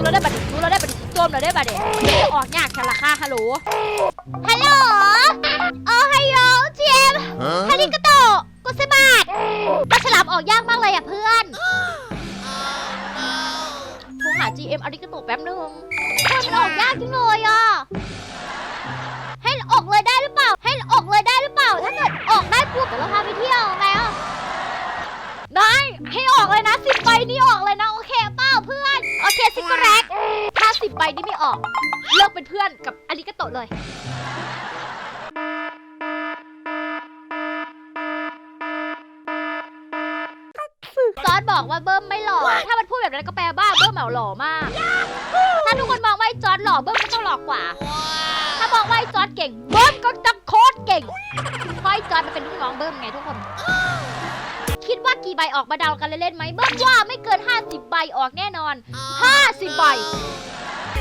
สู้เราได้บัดสู้เราได้บัดโจมเราได้บัดเด็จะออกยากแค่ละค่ะฮัลโหล ฮัลโหล โอไฮโอเจมฮาริกาโตะกุสบาทปลาฉลามออกยากมากเลยอะเพื่อนโทรหา GM อาริกาโตะแป๊บนึงเพื่อนมันออกยากจริงเลยอะ ให้ออกเลยได้หรือเปล่า ให้ออกเลยได้หรือเปล่า ถ้าเกิดออกได้ปุ๊บเดี๋ยวเราพาไปเที่ยวไงอะได้ให้ออกเลยนะสิบใบนี่ออกเลยนะ โอเคซิกแรกถ้าสิบใบนี่ไม่ออก เลิกเป็นเพื่อนกับอาริกาโตะเลย ซอสบอกว่าเบิ้มไม่หล่อ ถ้ามันพูดแบบนั้นก็แปลว่าเบิ้มเหมาหล่อมาก ถ้าทุกคนมองว่าไอ้จอร์ดหล่อเบิ้มก็ต้องหล่อกว่า ถ้ามองว่าไอ้จอร์ดเก่ง เบิ้มก็จะโคตรเก่งเพราะไอ้จอร์ดมันเป็นลูกน้องเบิ้มไงทุกคน คิดว่ากี่ใบออกมาเดากันเล่นๆไหมเบิ้มว่าไม่เกิน 50 ใบออกแน่นอน 50 ใบ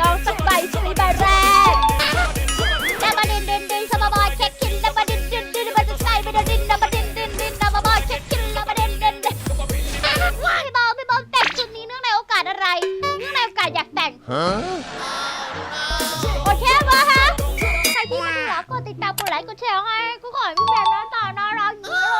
ลองสักใบใช่ไหมใบแรกดับมาดินดินดินสมาบอยเช็คคินดับมาดินดินดินมาจะใส่ไปดินดับมาดินดินดินดับมาบอยเช็คคินดับมาดินดินดินว้ายพี่บอลพี่บอลแต่งชุดนี้เนื่องในโอกาสอะไร เนื่องในโอกาสอยากแต่ง Huh? โอเคปะฮะใครที่มาดูแล้วกดติดตามกดไลค์กดแชร์ให้กูขอให้พี่แฟนหน้าตาน่ารักอย่างนี้เลย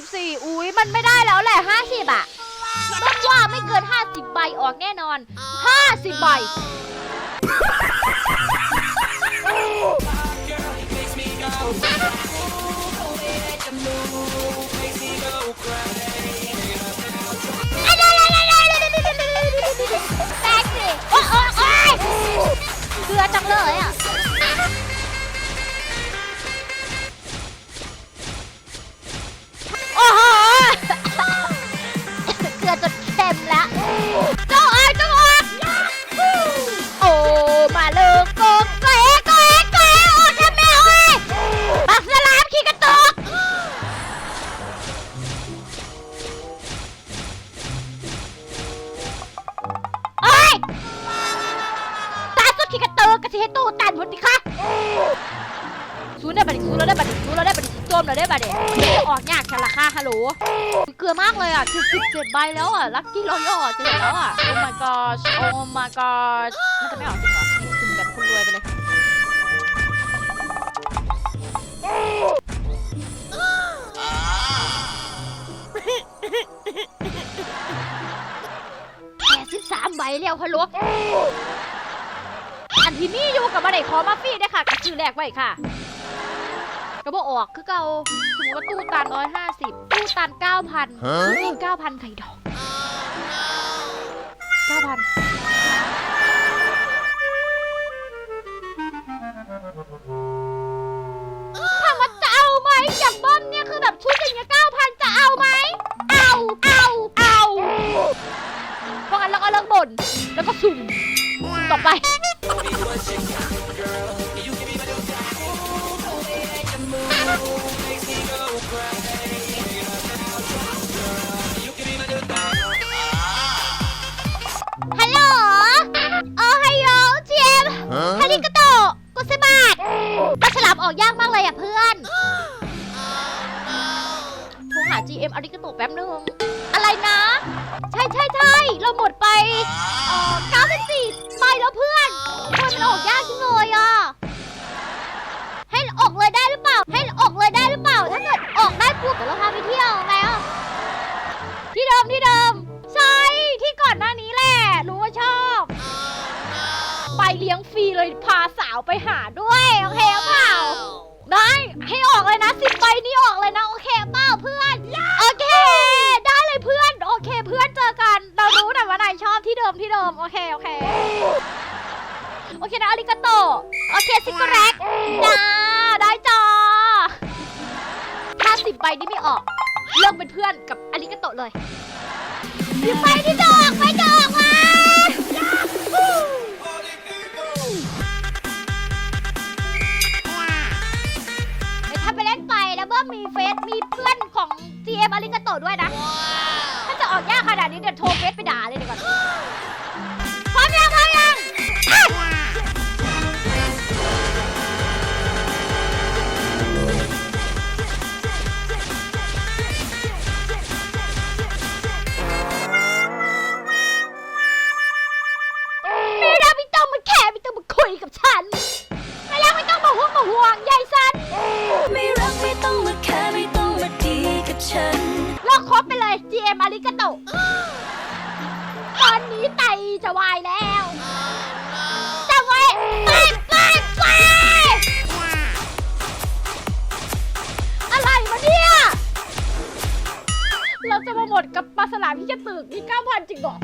44อุ้ยมันไม่ได้แล้วแหละ 50อะต้องว่าไม่เกิน 50 ใบออกแน่นอน 50 ใบแเกลือมากเลยอะคือสิบเจ็ดใบแล้วอะ ลัคกี้รอยัลจะเสร็จแล้วอะ โอ้ my gosh โอ้ my gosh มันจะไม่ออกจริงเหรอคุณแบบคนรวยไปเลย แปดสิบสามใบแล้วฮัลโหลอันที่นี่อยู่กับมาได้ขอมาฟรีได้อค่ะกับชื่อแรกไว้ค่ะ ก็บอกออกคือเก่าสมมติว่าตู้ตันร้อยห้าสิบตู้ตันเก้าพันฮะเก้าพันไข่ดอกเก้าพันถามว่าจะเอาไหมอย่างเบิ้มเนี่ยคือแบบชุดอย่างเงี้ยเก้าพันจะเอาไหมเอาเอาเอาเพราะงั้นเราก็เลิกบ่นแล้วก็สุ่มต่อไป ออกยากจังเลยอะออกเลยได้หรือเปล่า ให้ออกเลยได้หรือเปล่า ถ้าเกิดออกได้ปุ๊บเดี๋ยวเราพาไปเที่ยวไงอะที่เดิมที่เดิม ใช่ที่ก่อนหน้านี้แหละ รู้ว่าชอบ ไปเลี้ยงฟรีเลยพาสาวไปหาด้วยโอเคเปล่า ได้ให้ออกเลยนะสิบใบนี้ออกเลยนะโอเคเปล่าเพื่อน โอเค ได้เลยเพื่อน โอเคเพื่อนเจอกัน เรารู้แต่ว่านายชอบที่เดิมที่เดิมโอเคโอเค เคนะอาริกาโต โอเคซิกโกแรกจ้าได้จ้าถ้าสิบใบนี้ไม่ออก เลิกเป็นเพื่อนกับอาริกาโตะเลยสิบใบที่จะออกไปจะออกมาเดี๋ยวถ้าไปเล่นไปแล้วเบิ้มมีเฟซมีเพื่อนของ GM อาริกาโตะด้วยนะ ถ้าจะออกยากขนาดนี้เดี๋ยวโทรเฟซไปด่าเลยดีกว่าพร้อมยังพร้อม GM อาริกาโตะตอนนี้ไตจะวายแล้วจะวายไปไปไปอะไรวะเนี่ย เราจะมาหมดกับปลาสลามที่จะตึกที่9,000จริงเหรอ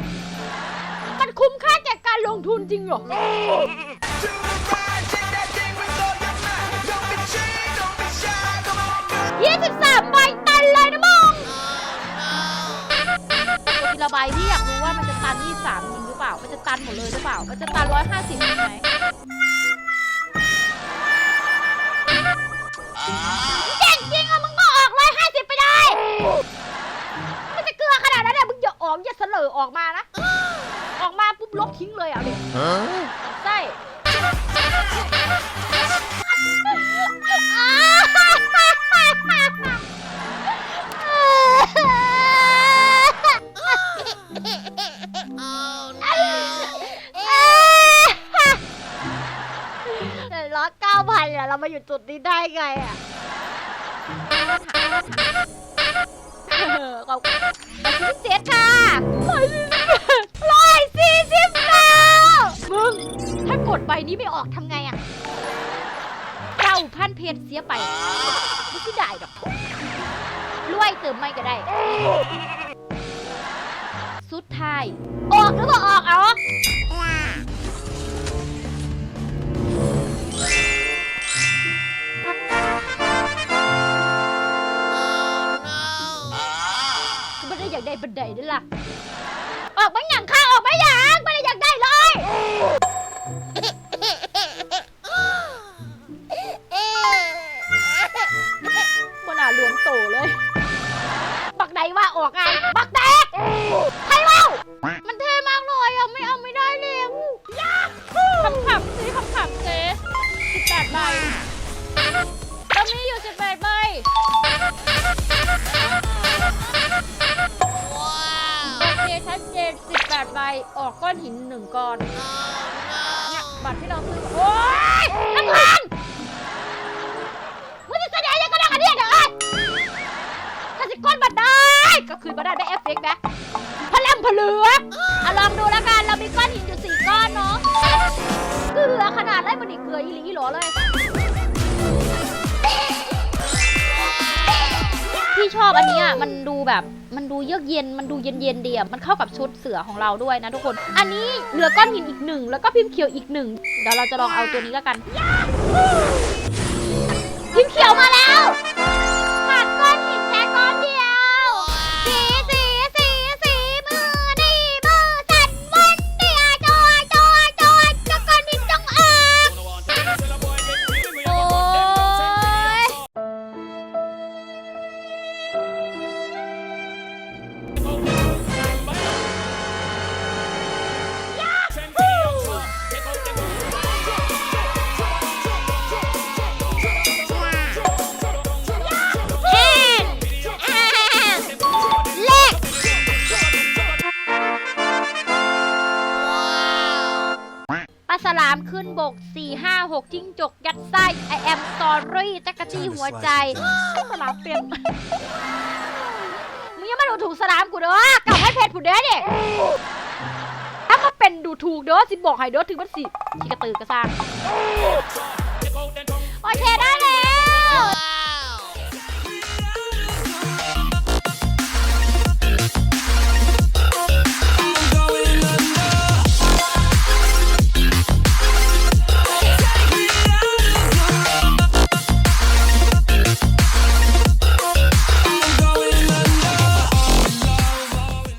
มันคุ้มค่าแก่การลงทุนจริงเหรอ 23ใบ ทีละใบพี่อยากรู้ว่ามันจะตัน 23 จริงหรือเปล่า มันจะตันหมดเลยหรือเปล่า มันจะตัน 150จริงไหมเก่งจริงอะมึงก็ออก 150 ไปได้ มันจะเกลือขนาดนั้นเนี่ยมึงอย่าออกอย่าเสลอออกมานะ ออกมาปุ๊บลบทิ้งเลยอะเลยในี้ได้ไงอะขอบคุณร้อยสี่สิบเจ็ดค่ะร้อยสี่สิบเก้ามึง ถ้ากดใบนี้ไม่ออกทำไงอะเก้าพันเพจเสียไปไม่ที่ได้ดอกรวยเติมไม่ก็ได้ สุดท้าย ออกหรือเปล่าออกเอา ด้ล่ะ ออกมาอย่างข้าออกมาอย่างไม่ได้อยากได้เลย บนาหลวงโตเลย บักใดว่าออกอะบักแตกใครเล่ามันเทมากเลยอะไม่เอาไม่ได้เล้วยาคำขำซื้อคำขำเจ๊18ใบก็มีอยู่18 ชัดเจนสิบแปดใบออกก้อนหินหนึ่งก้อนเนี่ยบัตรที่เราซื้อโอ๊ยน้ำพันมึงจะแสดงยังก็ได้กันเนี่ยเดี๋ยวเอ้ถ้าสิก้อนบัตรได้ก็คือบัตรได้ได้เอฟเฟกต์นะพลังพลือเอะลองดูแล้วกันเรามีก้อนหินอยู่สี่ก้อนเนาะเกลือขนาดไรมันอีเกลืออีหลีอีหลอเลย พี่ชอบอันเนี้ยมันดูแบบมันดูเยือกเย็นมันดูเย็นเย็นๆดีอะมันเข้ากับชุดเสือของเราด้วยนะทุกคน อันนี้เหลือก้อนหินอีกหนึ่งแล้วก็พิมพ์เขียวอีกหนึ่งเดี๋ยวเราจะลองเอาตัวนี้แล้วกัน พิมพ์เขียวมาแล้วามขึ้นบก 4 5 6 จิ้งจก ยัดไส้ I am sorry จักรจี้หัวใจไอ้สลามเปลี่ยนมึงอยังมาดูถูกสลามกูเด้อกลับให้เพจผู้เด้อเนี่ยถ้ามาเป็นดูถูกเด้อสิบอกให้เด้อถึงมันสิที่กระตือกระซ่างโอเคได้